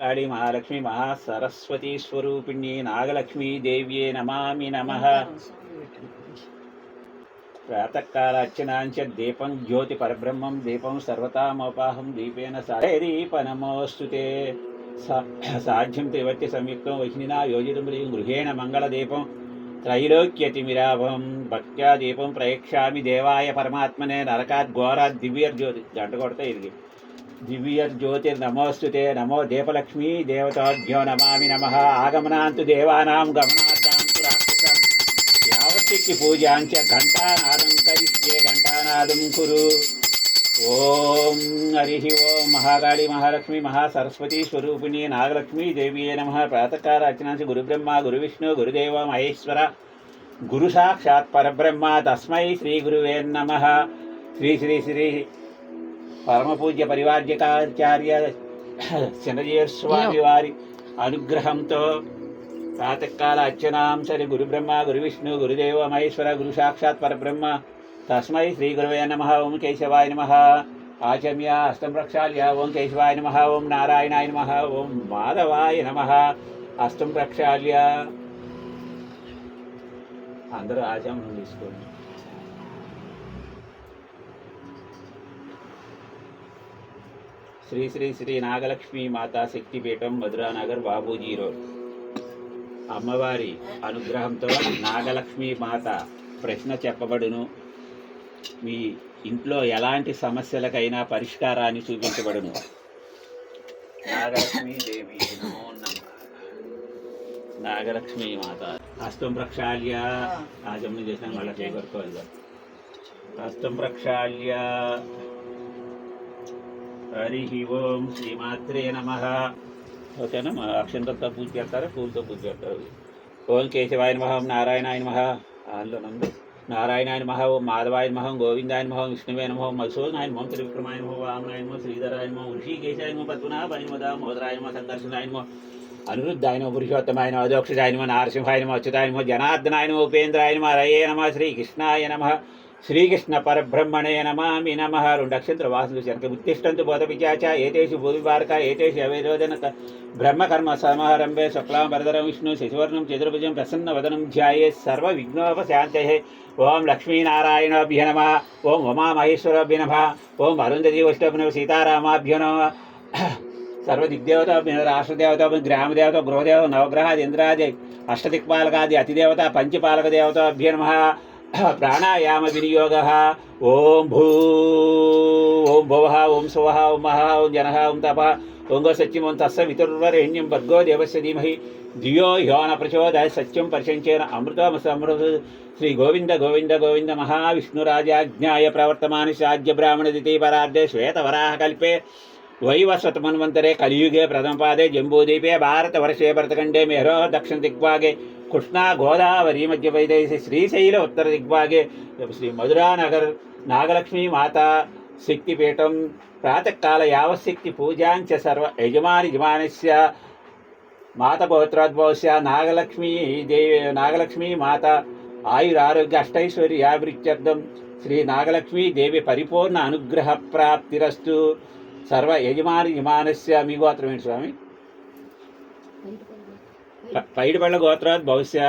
కాళీ మహాలక్ష్మి మహాసరస్వతి స్వరూపిణి నాగలక్ష్మీ దేవ్యే నమామి నమ. ప్రాతకాలర్చనాంచ దీపం జ్యోతి పరబ్రహ్మం దీపం సర్వతామోపాహం దీపేన దీపనమోస్తుతే సాధ్యం త్రివర్తి సంయుక్తం వహినినా యోజితం గృహేణ మంగళదీపం త్రైలోక్యతిమిరాభం భక్త్యా దీపం ప్రయక్షామి దేవాయ పరమాత్మనే నరకాత్ ఘోరాత్ దివ్యర్జ్యోతి. గంట కొడితే ఇది దివ్యర్జ్యోతిర్నమోస్తుతే నమో దీపలక్ష్మీ దేవతాభ్యో నమామి నమ ఆగమనాంతు దేవానాం గమనార్థాంతు రాక్షసం యావత్తికి పూజాంచ ఘంటానాదం కరిష్యే ఘంటానాదం కురు ఓం హరి ఓం మహాకాళి మహాలక్ష్మి మహాసరస్వతి స్వరూపిణి నాగలక్ష్మీ దేవ్యే నమ ప్రాతకాల అర్చనాంచి గురుబ్రహ్మ గురువిష్ణు గురుదేవ మహేశ్వర గురు సాక్షాత్ పరబ్రహ్మ తస్మై శ్రీ గురువే నమ శ్రీ శ్రీ శ్రీ పరమపూజ్య పరివార్యకాచార్య చిన్నజీవ స్వామి వారి అనుగ్రహంతో ప్రాతకాల అర్చనాం సరి గురు బ్రహ్మ గురు విష్ణు గురుదేవ మహేశ్వర గురు సాక్షాత్ పరబ్రహ్మ. తస్మై శ్రీ గురువే నమ ఓం కేశవాయ నమ. ఆచమ్య హస్తం ప్రక్షాళ్య ఓం కేశవాయ నమ ఓం నారాయణాయ నమ ఓం మాధవాయ నమ. హస్తం ప్రక్షాళ్య అందరూ ఆచమనం తీసుకోండి శ్రీ శ్రీ శ్రీ నాగలక్ష్మి మాతా శక్తిపీఠం మధురానగర్ బాబూజీ రోడ్. అమ్మవారి అనుగ్రహంతో నాగలక్ష్మి మాత ప్రశ్న చెప్పబడును. మీ ఇంట్లో ఎలాంటి సమస్యలకైనా పరిష్కారాన్ని చూపించబడును. నాగలక్ష్మి దేవి. నాగలక్ష్మి మాత. హస్తం ప్రక్షాళ్య. ఆచమనం చేసినాక మళ్ళీ చేకూరుకోవాలి హస్తం ప్రక్షాళ్య. హరి ఓం శ్రీమాత్రే నమ ఓకేనా మా అక్షంతలతో పూజ చేస్తారా పూలతో పూజ చేస్తారు ఓం కేశవాయ నమ ఓం నారాయణాయ నమ అందులో నందు నారాయణాయ నమ ఓం మాధవాయ నమ ఓం గోవిందాయ నమ ఓం విష్ణువే నమ ఓం మధుసూదనాయ నమ ఓం త్రివిక్రమాయ నమ వామనాయ నమ శ్రీధరాయ నమ ఋషికేశాయ నమ పద్మనాభాయ నమ దామోదరాయ నమ సందర్శనాయ నమ అనిరుద్ధాయ నమ పురుషోత్తమాయ నమ అధోక్షజాయ నమ నారసింహాయ నమ అచ్యుతాయ నమ జనార్దనాయ నమ ఉపేంద్రాయ నమ రయే నమ శ్రీకృష్ణాయ నమ శ్రీకృష్ణ పరబ్రహ్మణే నమామి నమ రెండు అక్షంతర వాసులు శనక ఉత్తిష్టంతు బోధ విచాచ ఏతేషు భూవివారక ఏతేషు అవేరోదన బ్రహ్మకర్మ సమారంభే స్వప్లాం వరదరం విష్ణు శశివర్ణం చతుర్భుజం ప్రసన్న వదనం ధ్యాయే సర్వ విఘ్నోపశాంతే ఓం లక్ష్మీనారాయణాభ్య నమ ఓం ఉమామహేశ్వరాభ్య నమ ఓం అరుంధతి వష్టభ్య సీతారామాభ్య నమ. సర్వదిగ్దేవత రాష్ట్రదేవత గ్రామదేవత గృహదేవత నవగ్రహాది ఇంద్రాది అష్టదిక్పాలకాది అతిదేవత పంచపాలక దేవతాభ్య నమ. ప్రాణాయామ వినియోగ. ఓం భూ ఓం భువ ఓం శువ ఓం మహ ఓం జన ఓం తప. ఓంగో సత్యం ఓం తస్స వితుర్వరేణ్యం భర్గో దేవస్య ధీమహి. ధియో యోన ప్రచోదయ సత్యం పరిశంచేన అమృతమృత శ్రీ గోవింద గోవింద గోవింద మహావిష్ణురాజాజ్ఞాయ ప్రవర్తమాని సాధ్య బ్రాహ్మణ ద్వితీయపరార్ధే శ్వేతవరాహ కల్పే. వైవస్వతమన్వంతరే కలియుగే ప్రథమపాదే జంబూదీపే భారతవర్షే భరతఖండే మెహరో దక్షిణ దిగ్భాగే. కృష్ణా గోదావరి మధ్య వైదేశి శ్రీశైల ఉత్తర దిగ్భాగే. శ్రీ మధురానగర్ నాగలక్ష్మీ మాత శక్తిపీఠం ప్రాతకాల యావశక్తి పూజాంచ సర్వ యజమాని యజమానస్య మాత మాతగోత్రోద్భవస్య నాగలక్ష్మీ దేవి నాగలక్ష్మీ మాత ఆయురారోగ్య అష్టైశ్వర్యాభివృత్యర్థం శ్రీ నాగలక్ష్మీ దేవి పరిపూర్ణ అనుగ్రహ ప్రాప్తిరస్తు సర్వ యజమాని యజమానస్య మీ గోత్రం ఏంటి స్వామి? పైడిపళ్ళ గోత్రాత్ భవిష్య.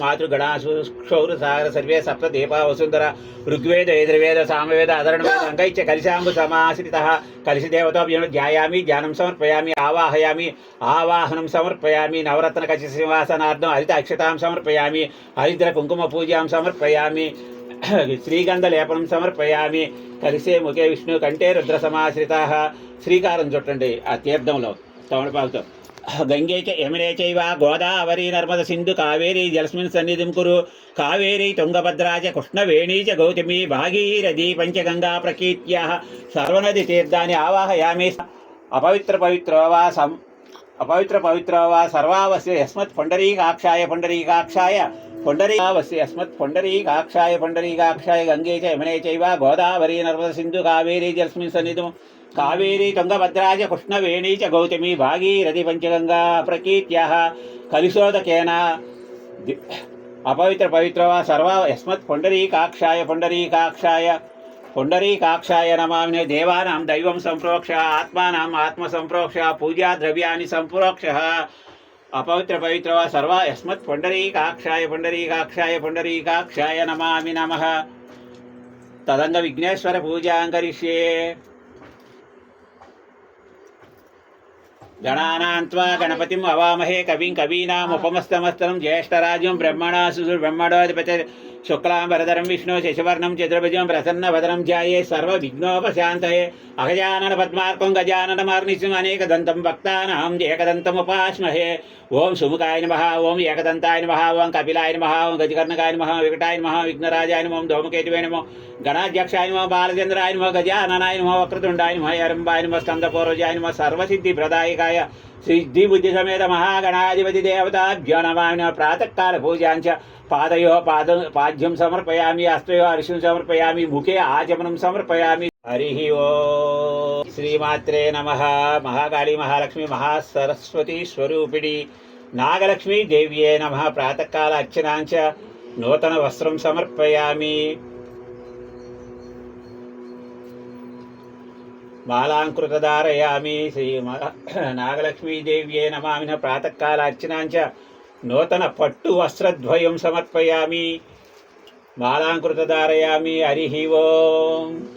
మాతృగణాసు క్షౌర సాగర సర్వే సప్త దీపా వసుంధర ఋగ్వేద యజుర్వేద సామవేద అధరణవేద అంకైత్య కలిశాంబు సమాశ్రిత కలిసి దేవతాభ్యం ధ్యాయామి ధ్యానం సమర్పయామి ఆవాహయామి ఆవాహనం సమర్పయామి నవరత్న కచి సింహాసనార్థం హరిత అక్షతాం సమర్పయామి హరిద్ర కుంకుమ పూజాం సమర్పయామి శ్రీగంధ లేపనం సమర్పయామి. కలిసే ముఖే విష్ణు కంటే రుద్ర సమాశ్రిత శ్రీకారం చుట్టండి ఆ తీర్థంలో. తమలపాకుతో గంగేచ చ యమునే చైవ గోదావరి నర్మద సింధు కావేరీ జలస్మిన్ సన్నిధిం కురు. కావేరీ తుంగభద్రాచ చ కృష్ణవేణీ చ గౌతమి భాగీరథి పంచగంగా ప్రకీర్త్య. సర్వనది తీర్థాన్ని ఆవాహయామి. అపవిత్ర పవిత్రోవా సం అపవిత్ర పవిత్రోవా సర్వావస్య యస్మత్ పుండరీకాక్షాయ పుండరీకాక్షాయ పుండరీకావస్య యస్మత్ పుండరీకాక్షాయ పుండరీకాక్షాయ గంగే చ యమునే చైవ గోదావరి నర్మద సింధు కావేరీ జలస్మిన్ సన్నిధం. కావేరీ తుంగభద్రాజ కృష్ణవేణీ చ గౌతమి భాగీరథి పంచగంగా ప్రకీర్త్య కలిశోదకేన అపవిత్ర పవిత్ర సర్వ యస్మత్ పుండరీకాక్షాయ పుండరీకాక్షాయ పుండరీకాక్షాయ నమామినే దేవానాం దైవం సంప్రోక్ష ఆత్మానాం ఆత్మ సంప్రోక్ష పూజా ద్రవ్యాన్ని సంప్రోక్ష అపవిత్ర పవిత్ర వా సర్వ యస్మత్ పుండరీకాక్షాయ పుండరీకాక్షాయ పుండరీకాక్షాయ నమామి నమ గణానాన్త్వా గణపతిం అవామహే కవిం కవీనాముపమస్తమస్తరం జ్యేష్ఠరాజ్యం బ్రహ్మణా సుసు బ్రహ్మణోధిపతి శుక్లాం వరదరం విష్ణు శశివర్ణం చతుర్భుజం ప్రసన్నవదనం ధ్యాయే సర్వ విఘ్నోపశాంతయే అగజానన పద్మార్కం గజానన మార్నిశం అనేకదంతం భక్తానాం ఏకదంతముపాస్మహే ఓం సుముఖాయ నమః ఓం ఏకదంతాయ నమః ఓం కపిలాయ నమః ఓం గజకర్ణకాయ నమః వికటాయ నమః విఘ్నరాజాయ నమః ఓం ధూమకేతువే నమః గణాధ్యక్షాయ నమః బాలచంద్రాయ నమః గజాననాయ నమః వక్రతుండాయ నమః అరంబాయ నమః స్కందపూర్వజాయ నమః సర్వసిద్ధి ప్రదాయకాయ సిద్ధి బుద్ధి సమేత మహాగణాధిపతి దేవతాభ్యో నమామి ప్రాతకాల పూజాంచ పాదయో పాద పాద్యం సమర్పయామి హస్తయో అర్షం సమర్పయామి ముఖే ఆచమనం సమర్పయామి హరి ఓ శ్రీమాత్రే నమ మహాకాళీ మహాలక్ష్మి మహాసరస్వతి స్వరూపిణి నాగలక్ష్మీ దేవ్యే నమ మాలాంకృతధారయామి శ్రీ నాగలక్ష్మీదేవ్యే నమామిన ప్రాతకాల అర్చనాంచ నూతన పట్టు వస్త్రద్వయం సమర్పయామి. మాలాంకృతధారయామి హరి ఓం.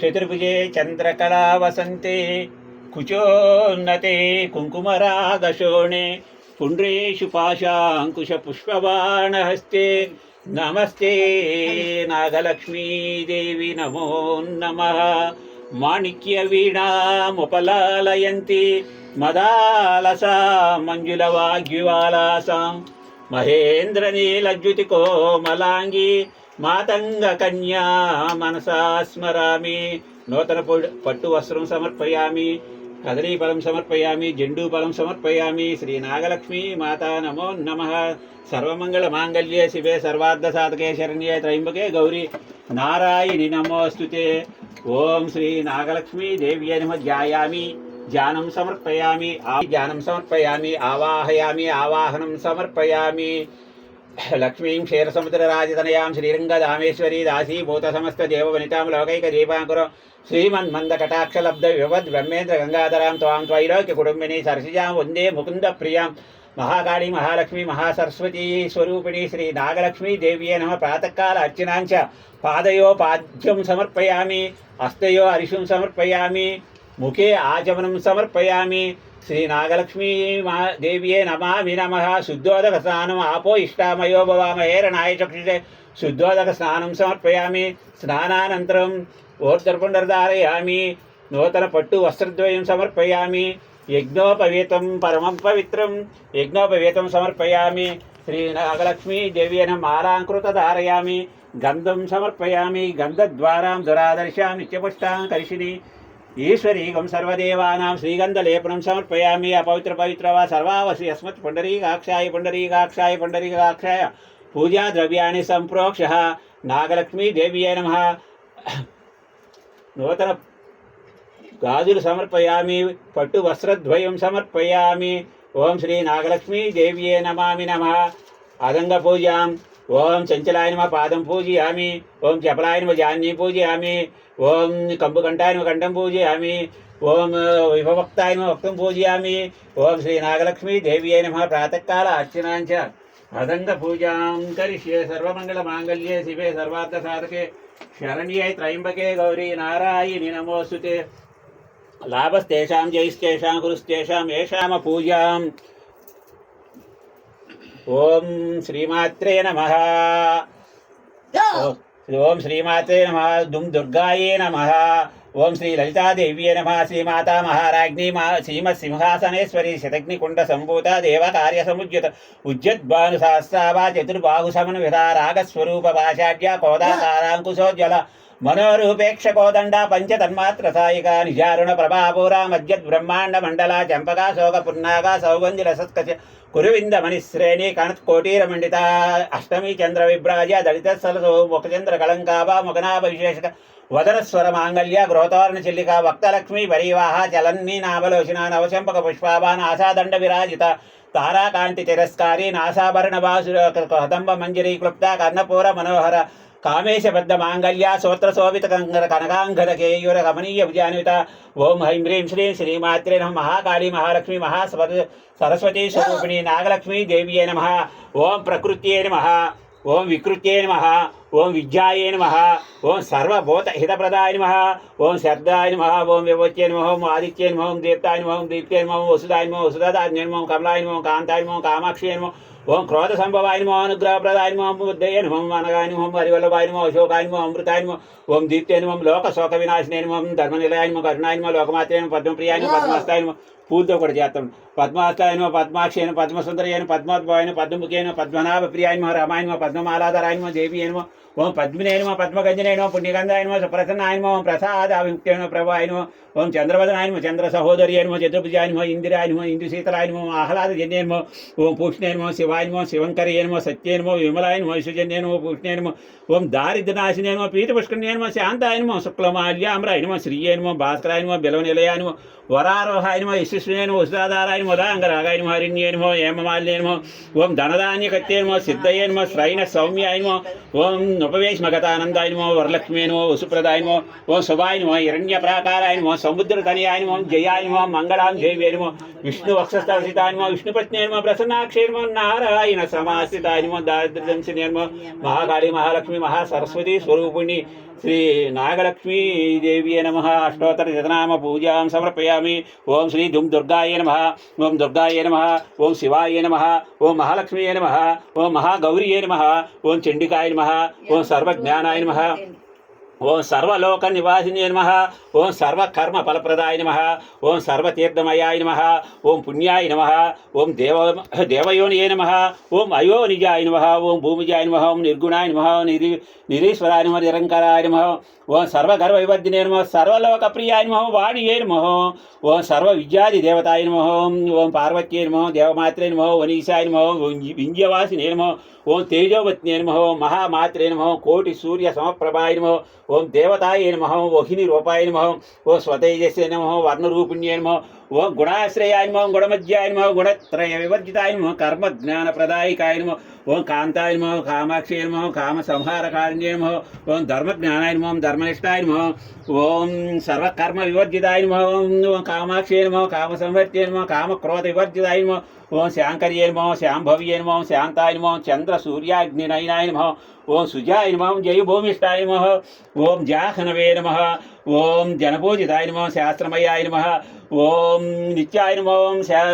చతుర్భుజే చంద్రకళా వసంతే కుచోన్నతే కుంకుమరాగశోణే పుండ్రేషు పాశాంకుశ పుష్పబాణహస్తే నమస్తే. నాగలక్ష్మీదేవి నమో నమః. మాణిక్య వీణాముపలాలయంతి మదాలసా మంజుల వాగ్యువాలాసాం. మహేంద్ర నీలజ్యుతి కోమలాంగి మాతంగ కదలీఫలం సమర్పయామి కదలీ సమర్పయామి జెండూ ఫలం సమర్పయామి శ్రీ నాగలక్ష్మీ మాతా నమో నమ. సర్వమంగళ మాంగళ్యే శివే సర్వార్థ సాధకే శరణ్యే త్రయంబకే గౌరీ. నారాయణి నమోస్తుతే. ఓం శ్రీ నాగలక్ష్మీ దేవ్యే నమ. ధ్యాయామి ధ్యానం సమర్పయామి ఆ ధ్యానం సమర్పయామి ఆవాహయామి ఆవాహనం సమర్పయామి. లక్ష్మీం క్షీరసముద్రరాజతనయాం శ్రీరంగధామేశ్వరీ దాసీభూత సమస్త దేవవనితాం లోకైక దీపాంకురం శ్రీమన్మంద కటాక్షలబ్ధ వివద్ బ్రహ్మేంద్ర గంగాధరాం త్వాం త్వైలోక్య కుటుంబిని సరసిజాం వందే ముకుంద ప్రియాం మహాకాళి మహాలక్ష్మి మహాసరస్వతీ స్వరూపిణి శ్రీ నాగలక్ష్మీ దేవ్యే నమ ప్రాతకాల అర్చనాంచ పాదయో పాద్యం సమర్పయామి హస్తయో అరిషుం సమర్పయామి ముఖే ఆచమనం సమర్పయామి శ్రీ నాగలక్ష్మీ మా దేవ్యే నమామి నమ శుద్ధోదక స్నానం ఆపో ఇష్టామయో భవామహేరణాయ చక్షుషే. శుద్ధోదక స్నానం సమర్పయామి స్నానానంతరం ఓర్ధర్పుండర్ధారయామి నూతన పట్టు వస్త్రద్వయం సమర్పయామి యజ్ఞోపవీతం పరమం పవిత్రం యజ్ఞోపవీతం సమర్పయామి శ్రీ నాగలక్ష్మీ దేవ్యేన మాలాంకృత ధారయామి గంధం సమర్పయామి గంధద్వారాం దురాదర్శాం నిత్యపుష్టాం కరిషిని ఈశ్వరీగం సర్వదేవానాం శ్రీగంధలేపనం సమర్పయామి అపవిత్ర పవిత్ర వా సర్వావసి యస్మత్ పుండరీకాక్షాయ పుండరీకాక్షాయ పుండరీకాక్షాయ పూజా ద్రవ్యాన్ని సంప్రోక్ష నాగలక్ష్మీ దేవ్యే నమ నూతన గాజులు సమర్పయామి పట్టు వస్త్రద్వయం సమర్పయామి ఓం శ్రీ నాగలక్ష్మీ దేవ్యే నమామి నమ అదంగ పూజాం ఓం చంచలాయ నమ పాదం పూజయామి ఓం చపలాయ జాన్యం జాన్యీ పూజయామి ఓం కంబుకంఠాయ నమ కంఠం పూజయామి ఓం విభవక్తాయనమ వక్తం పూజయామి ఓం శ్రీ నాగలక్ష్మీ దేవి అయిన ప్రాతకాల అర్చనాంచ అదంగ పూజాం కరిష్యే సర్వమంగళ మాంగళ్యే శివే సర్వార్థ సాధకే శరణ్యే త్రయంబకే గౌరీ నారాయణి నమోస్తుతే. లాభస్తేషాం జైస్తేషాం గురుస్తేషాం ఏషామ పూజాం. ఓం శ్రీమాత్రే నమ. ఓం శ్రీమాత్రే నమ. దుం దుర్గాయే నమ. ఓం శ్రీ లలితాదేవ్యే నమ. శ్రీమాతా మహారాజ్ఞి మా శ్రీమత్ సింహాసనేశ్వరి శతగ్నికుండ సంభూత దేవ కార్య సముజ్యుత ఉజ్జద్భాను సహస్రావా చతుర్బాహు సమన్విత రాగస్వరూప భాషాఢ్య కోదాకారాంకుశోజ్వల మనోరూపేక్ష కోదండ పంచ తన్మాత్ర సాయిక నిజారుణ ప్రభాపూరా మధ్యద్ బ్రహ్మాండ మండల చంపగా శోక పున్నాగ సౌగంధి రసత్కచ కురువింద మణిశ్రేణి కణత్ కోటీర మండిత అష్టమి చంద్ర విభ్రాజ దళిత సలసో ముఖచంద్ర కళంకాభ ముఖనాభ విశేషక వదనస్వర మాంగళ్య గ్రోతవర్ణ చెల్లిక వక్తలక్ష్మి పరివాహ చలన్ని నావలోచన నవచంపక పుష్పాభాన్ ఆశాదండ విరాజిత తారాకాంతి తిరస్కారి నాసాభరణ బాసు కదంబ మంజరి క్లుప్త కర్ణపూర మనోహర కామేశబద్ధ మాంగళ్య సూత్ర శోభిత కంగర కనకాంగద కేయూర గమనీయ విజయాన్విత ఓం హైం హ్రీం శ్రీం శ్రీమాత్రే నమ మహాకాళీ మహాలక్ష్మి మహాసర సరస్వతీ స్వరూపిణి నాగలక్ష్మీ దేవ్యే నమ ఓం ప్రకృత్యే నమ ఓం వికృత్యే నమ ఓం విద్యాయే నమ ఓం సర్వభూత హితప్రదాయ నమ ఓం శబ్దాయ నమ ఓం వివచ్యే నమ ఓం ఆదిత్యే నమ ఓం దీప్తాయ నమ ఓం దీప్తే నమ ఓం వసుదాయ నమ వసుదాదాజ్ఞ నమ ఓం కమలాయ నమ ఓం కాంతాయ నమ ఓం కామాక్షి నమ ఓం క్రోధ సంభవాయ నమో అనుగ్రహప్రదాయ నమో బుద్ధయ నమో అనగాయ నమో హరివల్లభాయ నమో అశోకాయ నమో అమృతాయ నమో ఓం దీప్తే నమో లోక శోక వినాశినే నమో ధర్మనిలయాయ నమో కరుణాయ నమో లోకమాత్రే నమో పద్మప్రియాయ నమో పద్మస్తాయ నమో పూలతో కూడా చేస్తాం. పద్మాస్తాయనో పద్మాక్షి అయిన పద్మసుందరి అయిన పద్మోద్భవాయ పద్మనాభ ప్రియాయనమో రామాయ దేవి అయినమో ఓం పద్మినే నమో పుణ్యగంధాయనమో నమో పుణ్యగంధాయ ఓం ప్రసాద విముక్తే ఓం చంద్రవదనాయ చంద్ర సహోదరి నమో చతుర్భుజాయ నమో ఇందు శీతలాయ ఆహ్లాద జన్యనమో ఓం పూష్ణేనమో శివాయనమో శివాయ నమో శివంకరి నమో సత్యే నమో ఓం నమో విశ్వజన్య నమో పూష్ణే నమో ఓం దారిద్రనాశినే నమో పీత పుష్కరణ్య నమో వరారోహాయనమో యశస్వినేనమో శ్రీయే దాంగరాగాయనమో భాస్కరాయ నమో ఓం ధనధాన్యకత్యే నమో సిద్ధయే నమో శ్రైణ ఓం ఉపవేశ్మగతానందాయ నమో వసుప్రదాయనమో ఓం శుభాయనమో హిరణ్య ప్రాకారాయనమో నమో జయాయనమో మంగళాం జయవేనమో విష్ణు వక్షస్థితాయ విష్ణుపత్నేనమో ప్రసన్నాక్షేనమో నారాయణ సమాస్థితాయ నమో మహాకాళి మహాలక్ష్మి మహాసరస్వతి స్వరూపిణి శ్రీ నాగలక్ష్మీ దేవి నమ. అష్టోత్తర శతనామ పూజాం సమర్పయామి. ఓం శ్రీ దుమ్ దుర్గాయ నమ. ఓం దుర్గాయ నమ. ఓం శివాయ నమ. ఓం మహాలక్ష్మీయ నమ. ఓం మహాగౌరీయ నమ. ఓం చండికాయ నమ. ఓం సర్వజ్ఞానాయ నమ. ఓం సర్వలోక నివాసిని నమ ఓం సర్వకర్మ ఫలప్రదాయ నమ ఓం సర్వతీర్థమయాయ నమ ఓం పుణ్యాయ నమ ఓం దేవ దేవయోనియే నమ ఓం అయోనిజాయ నమ ఓం భూమిజాయ నమ ఓం నిర్గుణాయ నమ నిరి నిరీశ్వరాయ నమ నిరంకరాయ నమ ఓం సర్వగర్వ వివర్ధినే నమ సర్వలోక ప్రియాయ నమ వాణియే నమ ఓం సర్వ విద్యాది దేవతాయ నమ ఓం పార్వత్యే నమ దేవమాత్రే నమ వనీశాయ నమ ఓం వింధ్యవాసినే నమ ఓం తేజోవత్నే నమ మహామాత్రే నమ కోటి సూర్య సమప్రభాయ నమ ఓం దేవతాయ నమ ఓహిని రూపాయ నమ ఓ స్వతేజస్య నమ వర్ణరూపిణ్యే నమ ఓం గుణాశ్రయాయ నమ గుణమధ్యాయ నమ గుణత్రయ వివర్జితాయ నమ కర్మ జ్ఞాన ప్రదాయికాయ నమ ఓం కాంతాయ నమ కామాక్షి నమ కామ సంహారకారిణ్యే నమ ఓం ధర్మజ్ఞానాయ నమ ధర్మనిష్టాయ నమ ఓం సర్వకర్మ వివర్జితాయ నమ ఓం కామాక్షి నమ కామ సంవర్త్య నమ కామ క్రోధ వివర్జితాయ నమ ఓం శాంకర్యే నమ శాంభవ్యే నమ శాంతాయ నమ చంద్ర సూర్యాగ్నినయనాయ నమ ఓం సుజాయ నమ జయ భూమిష్టాయ నమ ఓం జాహ్నవే నమ ఓం జనపూజితాయ నమ శాస్త్రమయాయ నమ ఓం నిత్యాయ నమ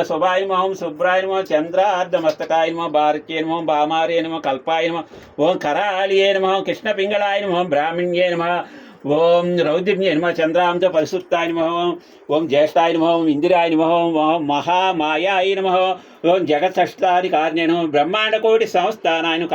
శుభాయ నమ ఓం శుభ్రాయ నమ చంద్రార్ధమస్తకాయ నమో భారత్యే నమో భామార్య నమో కల్పాయ నమో ఓం కరాళియే నమో కృష్ణ పింగళాయ నమో బ్రాహ్మణ్యే నమ ఓం రౌద్రమ్య నమ చంద్రాంత పరిశుద్ధాయ నమ ఓం జ్యేష్ఠాయ నమ ఇందిరాయ నమ ఓం మహామాయాయ నమ ఓం జగత్సష్టాధికారిణ్య నమ బ్రహ్మాండ కోటి సంస్థానాయను